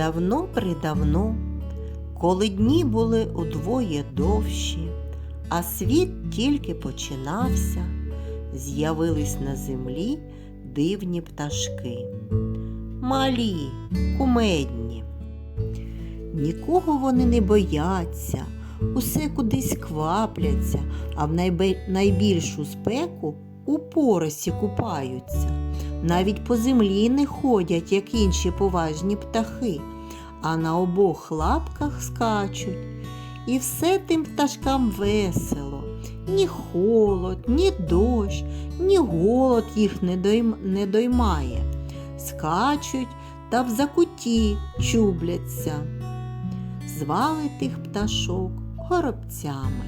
Давно-придавно, коли дні були удвоє довші, а світ тільки починався, з'явились на землі дивні пташки. Малі, кумедні. Нікого вони не бояться, усе кудись квапляться, а в найбільшу спеку у поросі купаються. Навіть по землі не ходять, як інші поважні птахи, а на обох лапках скачуть. І все тим пташкам весело. Ні холод, ні дощ, ні голод їх не, дойм... не доймає. Скачуть та в закуті чубляться. Звали тих пташок горобцями.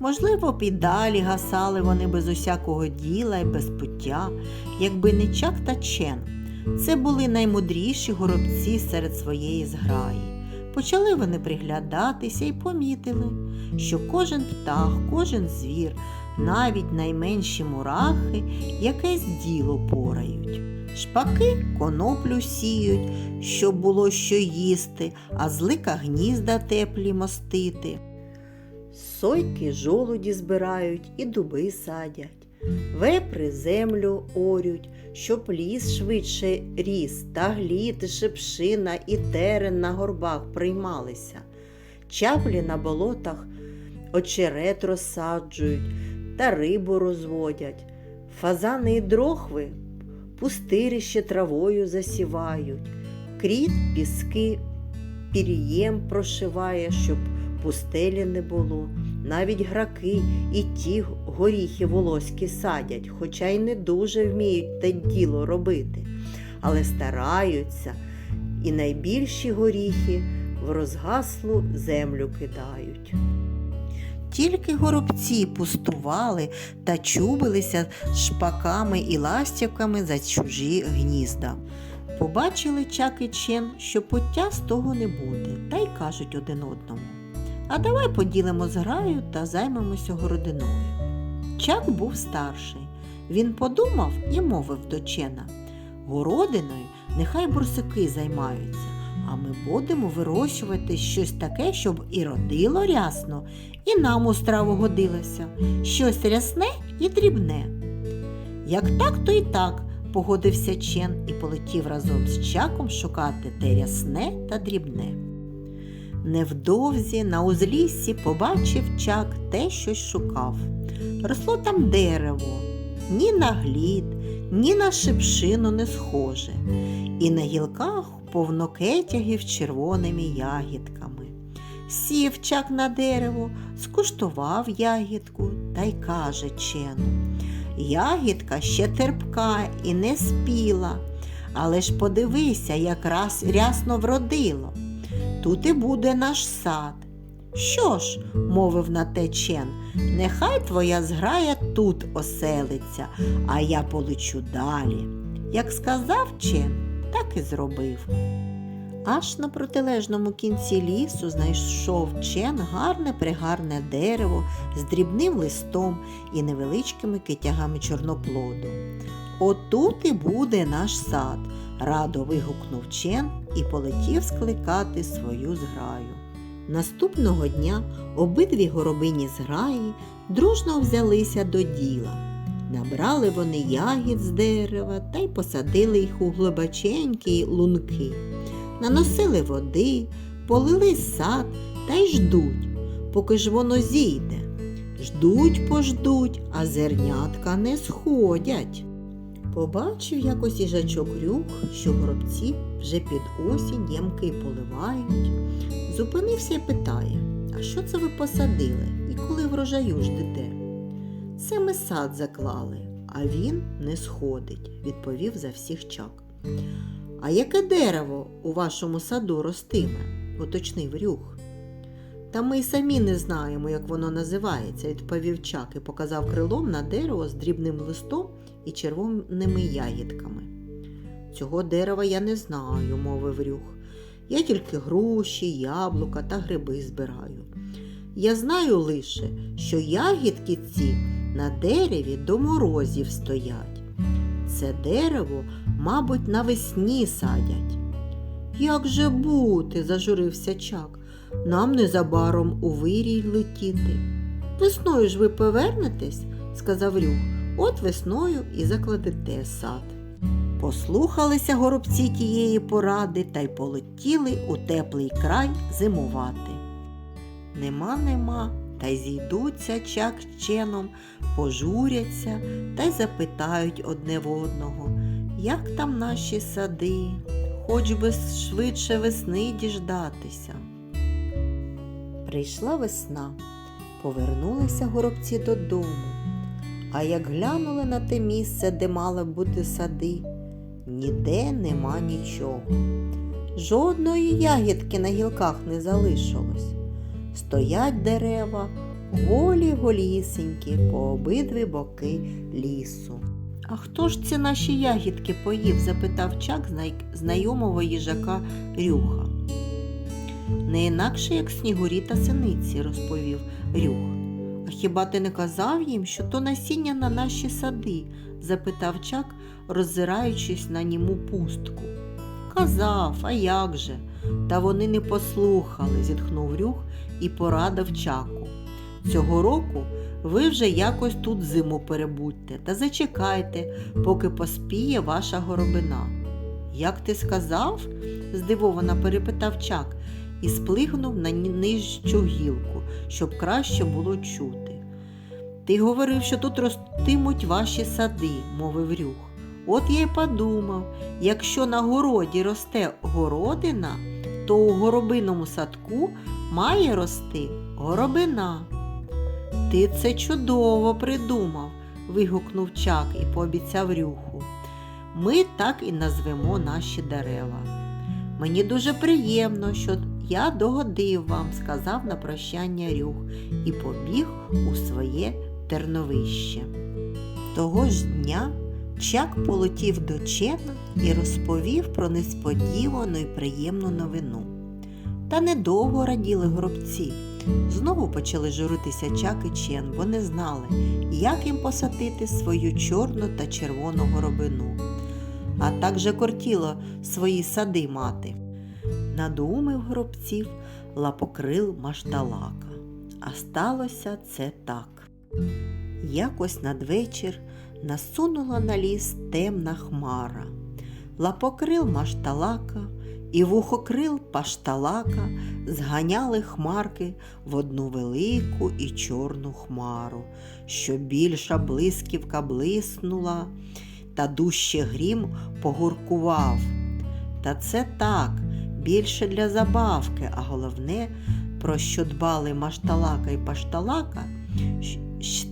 Можливо, б і далі гасали вони без усякого діла і без пуття, якби не чак та чен. Це були наймудріші горобці серед своєї зграї. Почали вони приглядатися і помітили, що кожен птах, кожен звір, навіть найменші мурахи якесь діло порають. Шпаки коноплю сіють, щоб було що їсти, а злика гнізда теплі мостити. Сойки жолуді збирають і дуби садять, вепри землю орють, щоб ліс швидше ріс, та глід, і шипшина і терен на горбах приймалися. Чаплі на болотах очерет розсаджують та рибу розводять, фазани і дрохви пустирище травою засівають, кріт піски пір'єм прошиває, щоб пустелі не було. Навіть граки і ті горіхи волоські садять, хоча й не дуже вміють те діло робити, але стараються і найбільші горіхи в розгаслу землю кидають. Тільки горобці пустували та чубилися шпаками і ластівками за чужі гнізда. Побачили Чак Чен, що пуття з того не буде, та й кажуть один одному. А давай поділимо зграю та займемося городиною. Чак був старший. Він подумав і мовив до Чена. Городиною нехай бурсики займаються, а ми будемо вирощувати щось таке, щоб і родило рясно, і нам у страву годилося, щось рясне і дрібне. Як так, то й так, погодився Чен і полетів разом з Чаком шукати те рясне та дрібне. Невдовзі на узліссі побачив чак те, щось шукав. Росло там дерево, ні на глід, ні на шипшину не схоже, і на гілках повно кетягів червоними ягідками. Сів чак на дерево, скуштував ягідку та й каже чену. Ягідка ще терпка і не спіла, але ж подивися, як раз рясно вродило. Тут і буде наш сад. Що ж, мовив на те Чен, нехай твоя зграя тут оселиться, а я полечу далі. Як сказав Чен, так і зробив. Аж на протилежному кінці лісу знайшов Чен гарне пригарне дерево з дрібним листом і невеличкими китягами чорноплоду. Отут і буде наш сад, радо вигукнув Чен і полетів скликати свою зграю. Наступного дня обидві горобині зграї дружно взялися до діла. Набрали вони ягід з дерева та й посадили їх у глибоченькі лунки. Наносили води, полили сад та й ждуть, поки ж воно зійде. Ждуть, пождуть, а зернятка не сходять. Побачив якось їжачок рюх, що горобці вже під осінь ямки поливають. Зупинився і питає, а що це ви посадили і коли врожаю ждете? Це ми сад заклали, а він не сходить, відповів за всіх чак. А яке дерево у вашому саду ростиме? уточнив рюх. Та ми й самі не знаємо, як воно називається, відповів чак і показав крилом на дерево з дрібним листом і червоними ягідками. Цього дерева я не знаю, мовив рюх. Я тільки груші, яблука та гриби збираю. Я знаю лише, що ягідки ці на дереві до морозів стоять. Це дерево, мабуть, навесні садять. Як же бути? зажурився чак. Нам незабаром у вирій летіти. Весною ж ви повернетесь, сказав Рюх. От весною і закладете сад. Послухалися горобці тієї поради та й полетіли у теплий край зимувати. Нема, нема, та й зійдуться чак з ченом, пожуряться та й запитають одне в одного, як там наші сади, хоч би швидше весни діждатися. Прийшла весна, повернулися горобці додому. А як глянули на те місце, де мали бути сади, ніде нема нічого. Жодної ягідки на гілках не залишилось. Стоять дерева, голі голісенькі по обидві боки лісу. А хто ж ці наші ягідки поїв? запитав чак знайомого їжака Рюха. Не інакше, як снігурі та синиці, розповів Рюх. А хіба ти не казав їм, що то насіння на наші сади? запитав чак, роззираючись на німу пустку. Казав, а як же? Та вони не послухали, зітхнув Рюх і порадив чаку. Цього року ви вже якось тут зиму перебудьте та зачекайте, поки поспіє ваша горобина. Як ти сказав? здивовано перепитав чак і сплигнув на нижчу гілку, щоб краще було чути. Ти говорив, що тут ростимуть ваші сади, мовив Рюх. От я й подумав, якщо на городі росте городина, то у горобиному садку має рости горобина. Ти це чудово придумав, вигукнув Чак і пообіцяв Рюху. Ми так і назвемо наші дерева. Мені дуже приємно, що я догодив вам, сказав на прощання Рюх і побіг у своє терновище. Того ж дня Чак полетів до Чена і розповів про несподівану і приємну новину. Та недовго раділи горобці. Знову почали журитися Чак і Чен, бо не знали, як їм посадити свою чорну та червону горобину. А так же кортіло свої сади мати. Надумив горобців лапокрил машталака. А сталося це так. Якось надвечір насунула на ліс темна хмара. Лапокрил машталака і вухокрил пашталака зганяли хмарки в одну велику і чорну хмару, що більша блисківка блиснула, та дужче грім погуркував. Та це так, більше для забавки, а головне, про що дбали машталака і пашталака,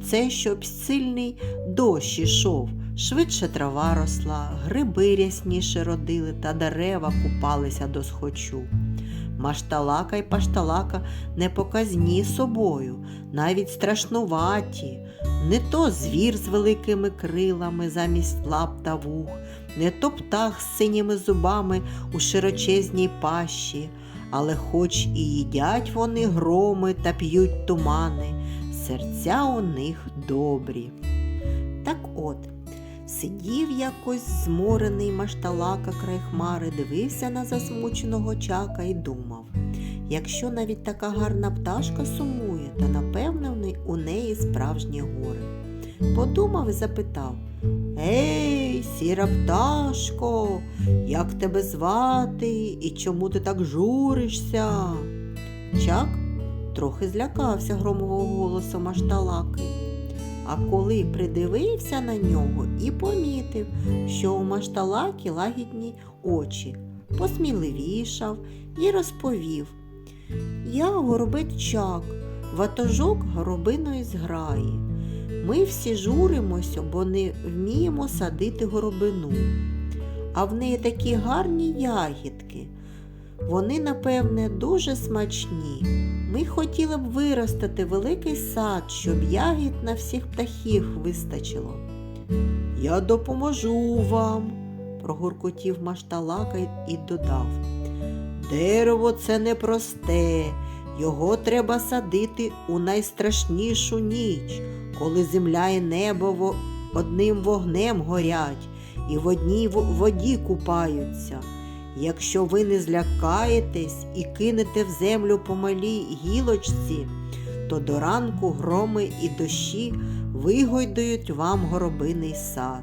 це щоб сильний дощ ішов, швидше трава росла, гриби рясніше родили та дерева купалися до схочу. Машталака й пашталака не показні собою, навіть страшнуваті. Не то звір з великими крилами замість лап та вух, не то птах з синіми зубами у широчезній пащі, але хоч і їдять вони громи та п'ють тумани, серця у них добрі. Так от, сидів якось зморений машталака край хмари, дивився на засмученого чака і думав. Якщо навіть така гарна пташка сумує, то напевне у неї справжнє горе. Подумав і запитав Ей, сіра пташко, як тебе звати і чому ти так журишся? Чак трохи злякався громового голосу машталаки. А коли придивився на нього і помітив, що у машталаки лагідні очі, посміливішав і розповів. Я горобець Чак, ватажок горобиної зграї. Ми всі журимося, бо не вміємо садити горобину. А в неї такі гарні ягідки. Вони, напевне, дуже смачні. Ми хотіли б виростити великий сад, щоб ягід на всіх птахів вистачило. Я допоможу вам, прогуркотів машталака і додав. Дерево це непросте, його треба садити у найстрашнішу ніч, коли земля і небо одним вогнем горять і в одній воді купаються. Якщо ви не злякаєтесь і кинете в землю по малій гілочці, то до ранку громи і дощі вигойдують вам горобиний сад.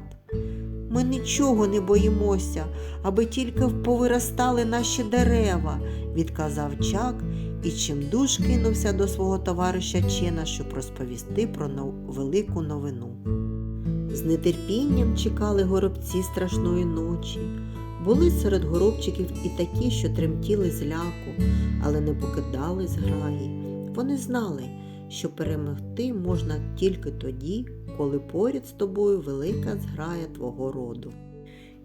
Ми нічого не боїмося, аби тільки повиростали наші дерева, відказав Чак і чимдуж кинувся до свого товариша Чена, щоб розповісти про велику новину. З нетерпінням чекали горобці страшної ночі. Були серед горобчиків і такі, що тремтіли з ляку, але не покидали зграї. Вони знали, що перемогти можна тільки тоді, коли поряд з тобою велика зграя твого роду.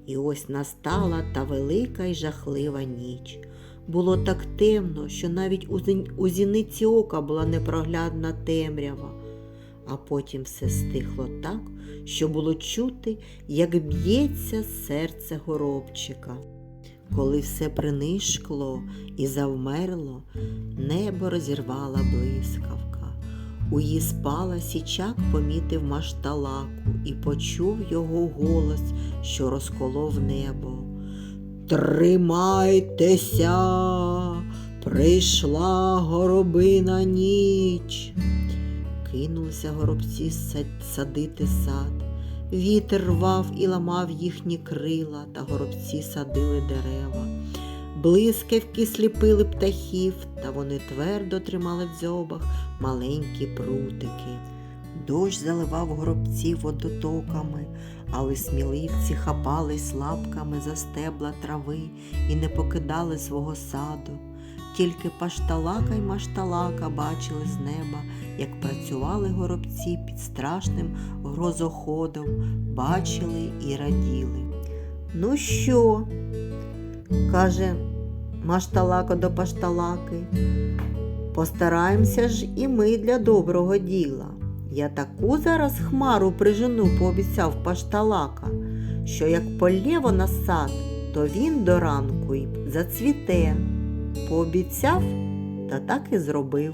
І ось настала та велика й жахлива ніч. Було так темно, що навіть у зіниці ока була непроглядна темрява, а потім все стихло так, що було чути, як б'ється серце горобчика. Коли все принишкло і завмерло, небо розірвала блискавка. У її спала січак помітив машталаку і почув його голос, що розколов небо. Тримайтеся, прийшла горобина ніч. Кинулися горобці садити сад. Вітер рвав і ламав їхні крила, та горобці садили дерева. Блискавки сліпили птахів, та вони твердо тримали в дзьобах маленькі прутики. Дощ заливав горобців водотоками, але сміливці хапались лапками за стебла трави і не покидали свого саду. Тільки пашталака й машталака бачили з неба, як працювали горобці під страшним грозоходом, бачили і раділи. Ну що? каже машталака до пашталаки. Постараємося ж і ми для доброго діла. Я таку зараз хмару прижену, пообіцяв пашталака, що як полєво на сад, то він до ранку й зацвіте. Пообіцяв та так і зробив.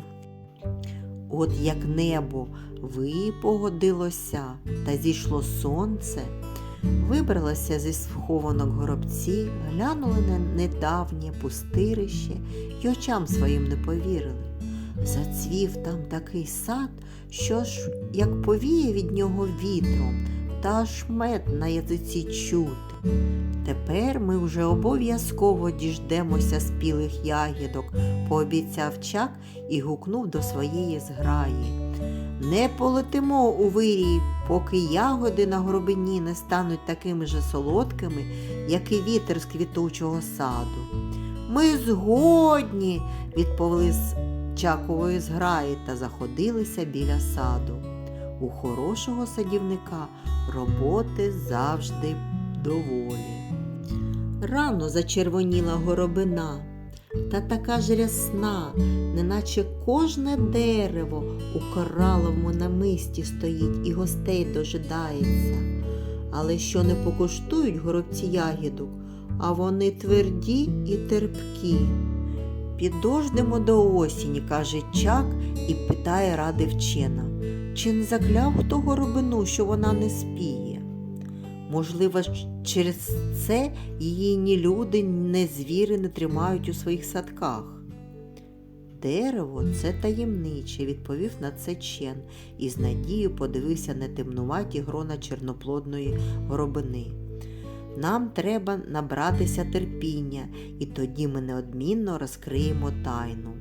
От як небо випогодилося та зійшло сонце, вибралося зі схованок горобці, глянули на недавнє пустирище й очам своїм не повірили. Зацвів там такий сад, що ж як повіє від нього вітром, та аж мед на язиці чути. Тепер ми вже обов'язково діждемося спілих ягідок, пообіцяв чак і гукнув до своєї зграї. Не полетимо у вирій, поки ягоди на горобині не стануть такими же солодкими, як і вітер з квітучого саду. Ми згодні, відповіли чакової зграї та заходилися біля саду. У хорошого садівника роботи завжди доволі. Рано зачервоніла горобина, та така ж рясна, неначе кожне дерево у кораловому намисті стоїть і гостей дожидається. Але що не покуштують горобці ягідок, а вони тверді і терпкі. Підождемо до осені, каже Чак і питає ради вчена. Чи не закляв хто горобину, що вона не спіє? Можливо, через це її ні люди, ні звіри не тримають у своїх садках. Дерево це таємниче, відповів на це Чен і з надією подивився на темнуваті грона чорноплодної горобини. Нам треба набратися терпіння, і тоді ми неодмінно розкриємо тайну.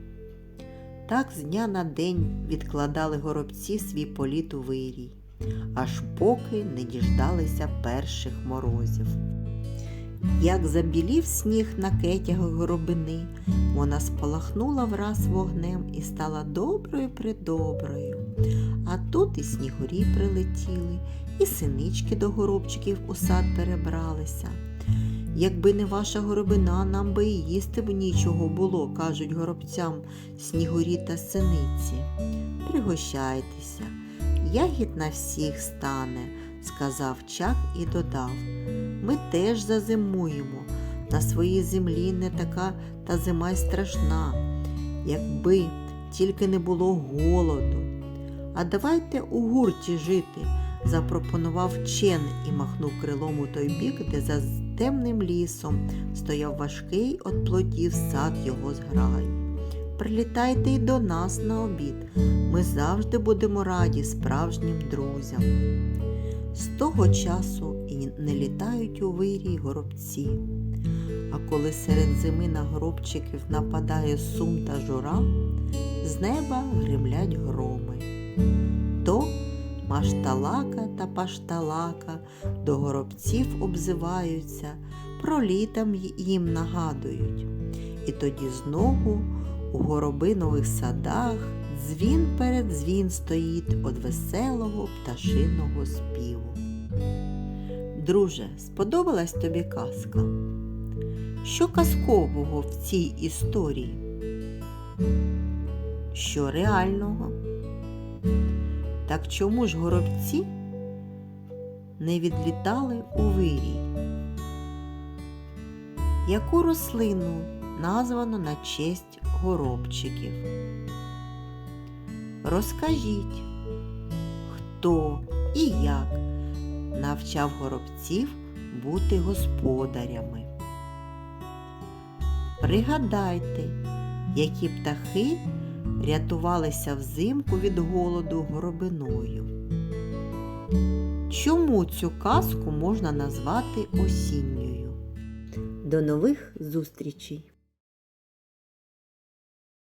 Так з дня на день відкладали горобці свій політ у вирій, аж поки не діждалися перших морозів. Як забілів сніг на кетях горобини, вона спалахнула враз вогнем і стала доброю придоброю. А тут і снігурі прилетіли, і синички до горобчиків у сад перебралися. Якби не ваша горобина, нам би і їсти б нічого було, кажуть горобцям снігурі та синиці. Пригощайтеся, ягід на всіх стане, сказав чак і додав. Ми теж зазимуємо. На своїй землі не така та зима й страшна, якби тільки не було голоду. А давайте у гурті жити, запропонував Чен і махнув крилом у той бік, де за темним лісом стояв важкий от плодів сад його зграї. Прилітайте й до нас на обід. Ми завжди будемо раді справжнім друзям. З того часу і не літають у вирій горобці. А коли серед зими на горобчиків нападає сум та жура, з неба гримлять громи. Машталака та пашталака до горобців обзиваються, про літам їм нагадують. І тоді знову у горобинових садах дзвін перед дзвін стоїть од веселого пташиного співу. Друже, сподобалась тобі казка? Що казкового в цій історії? Що реального? Так чому ж горобці не відлітали у вирій? Яку рослину названо на честь горобчиків? Розкажіть, хто і як навчав горобців бути господарями. Пригадайте, які птахи рятувалися взимку від голоду горобиною. Чому цю казку можна назвати осінньою? До нових зустрічей!